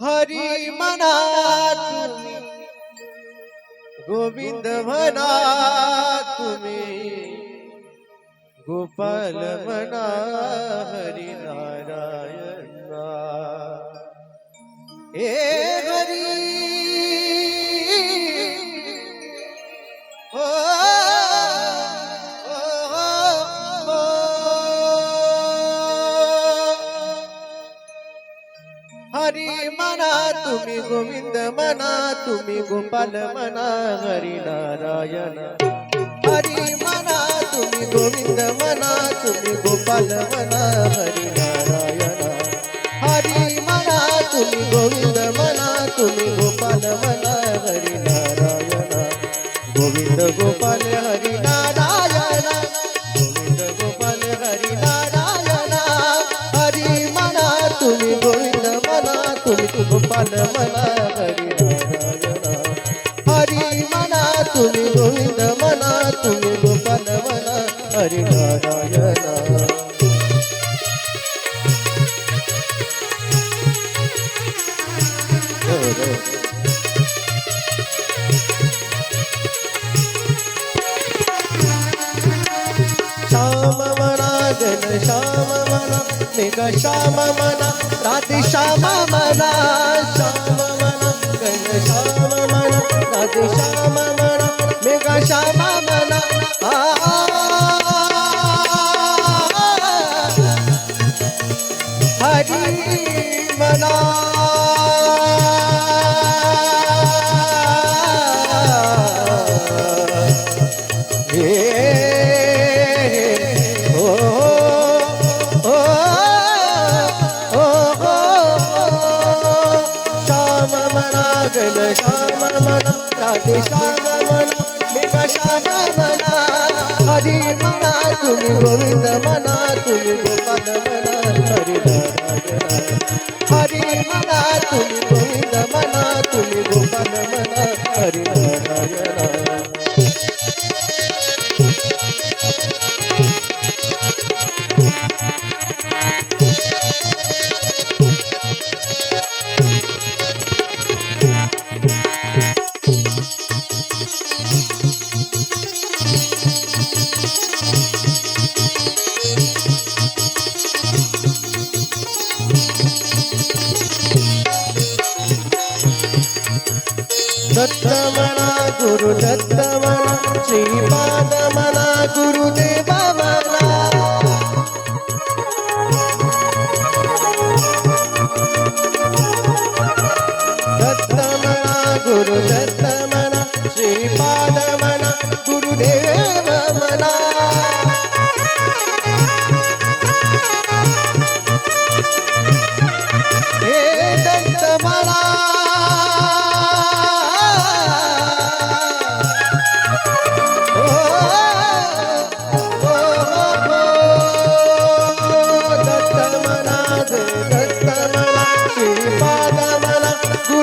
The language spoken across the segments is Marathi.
हरी म्हणा तुम्ही गोविंद म्हणा तुम्ही गोपाल म्हणा हरी नारायण हे तुम्ही गोविंद म्हणा तुम्ही गोपाल म्हणा हरी नारायण हरी म्हणा तुम्ही गोविंद म्हणा तुम्ही गोपाल म्हणा हरी नारायण गोपाल मना हरि हरी मना तुम्ही गोविंद मना तुम्ही गोपाल मना हरि नारायण। Oh, मना श्याम मना मेघ श्याम मना राधे श्याम मना श्याम मना गण श्याम मना राधे श्याम मना मेघ श्याम मना. आ, गण श्याम राधे श्याम मना मेघ हरी मना तुम्ही गोविंद मना तुम्ही गोपाल मना हरी हरी मना तुम्ही गोविंद मना तुम्ही गोपाल मना हरी नारायण दत्तमना गुरु दत्तमना श्रीपाद मना गुरुदेव म्हणा दत्त गुरु दत्तमना श्रीपाद मना गुरुदेव मना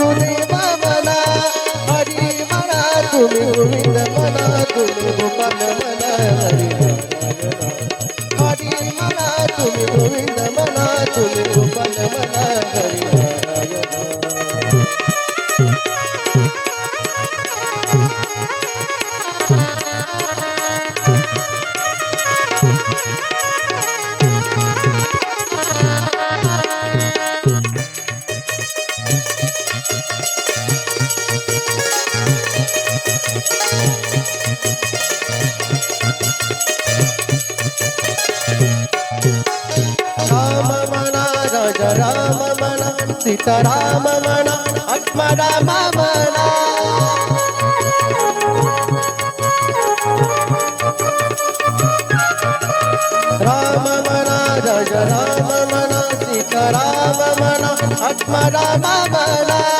तुम्हें मना हरि मना तुम्हें गोविंद मना तुम्हें मना हरि मना। तुम्हें गोविंद मना तुम्हें गोपाल मना। सीताराम म्हणा आत्माराम म्हणा. राम म्हणा राजा राम म्हणा सीताराम म्हणा आत्माराम म्हणा.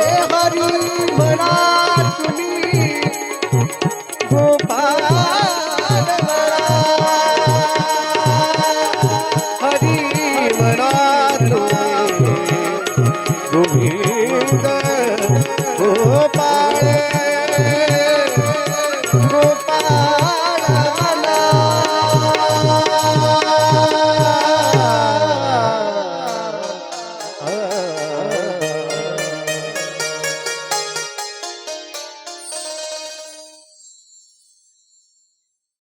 Oh.